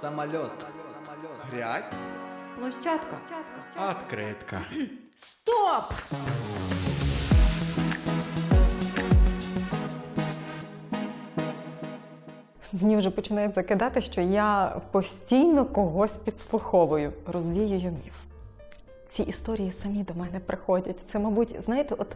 Самолет. Грязь? Площадка. Откритка. Стоп! Мені вже починають закидати, що я постійно когось підслуховую, розвіюю міф. Ці історії самі до мене приходять. Це, мабуть, знаєте, от,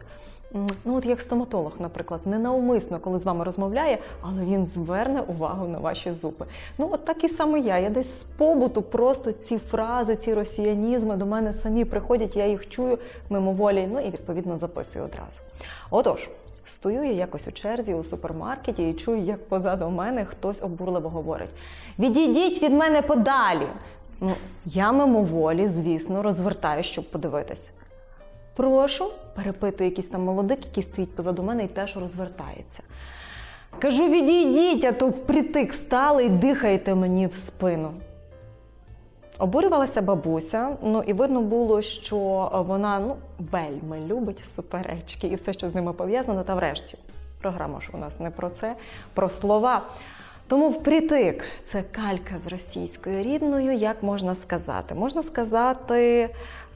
ну от як стоматолог, наприклад, ненавмисно, коли з вами розмовляє, але він зверне увагу на ваші зуби. Ну, от так і саме я. Я десь з побуту просто ці фрази, ці росіянізми до мене самі приходять, я їх чую мимоволі, ну і відповідно записую одразу. Отож. Стою я якось у черзі у супермаркеті і чую, як позаду мене хтось обурливо говорить: Відійдіть від мене подалі. Ну, я мимоволі, звісно, розвертаю, щоб подивитись. Прошу, перепитує якийсь там молодик, який стоїть позаду мене і теж розвертається. Кажу, відійдіть, а то впритик стали і дихайте мені в спину. Обурювалася бабуся, ну і видно було, що вона ну, вельми любить суперечки і все, що з ними пов'язано, та врешті. Програма ж у нас не про це, про слова. Тому впритик це калька з російською рідною, як можна сказати? Можна сказати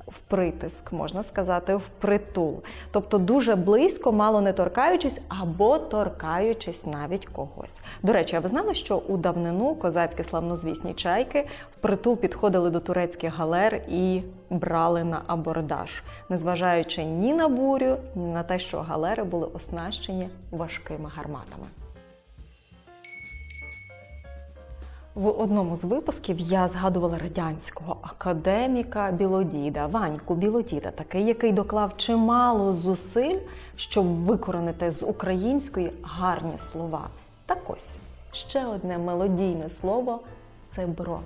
впритиск, можна сказати впритул. Тобто дуже близько, мало не торкаючись або торкаючись навіть когось. До речі, а ви знали, що у давнину козацькі славнозвісні чайки впритул підходили до турецьких галер і брали на абордаж, незважаючи ні на бурю, ні на те, що галери були оснащені важкими гарматами. В одному з випусків я згадувала радянського академіка Білодіда, Ваньку Білодіда, такий, який доклав чимало зусиль, щоб викоренити з української гарні слова. Так ось ще одне мелодійне слово це бро.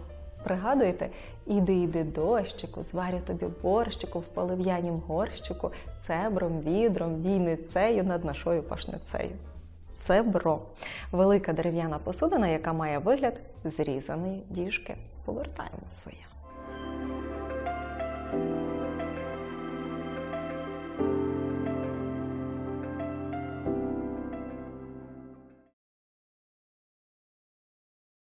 Пригадуєте? Іди, іди дощику, зварю тобі борщику в полив'янім горщику, цебром, відром, війницею над нашою пашницею. Це бро. Велика дерев'яна посудина, яка має вигляд зрізаної діжки. Повертаємо своє.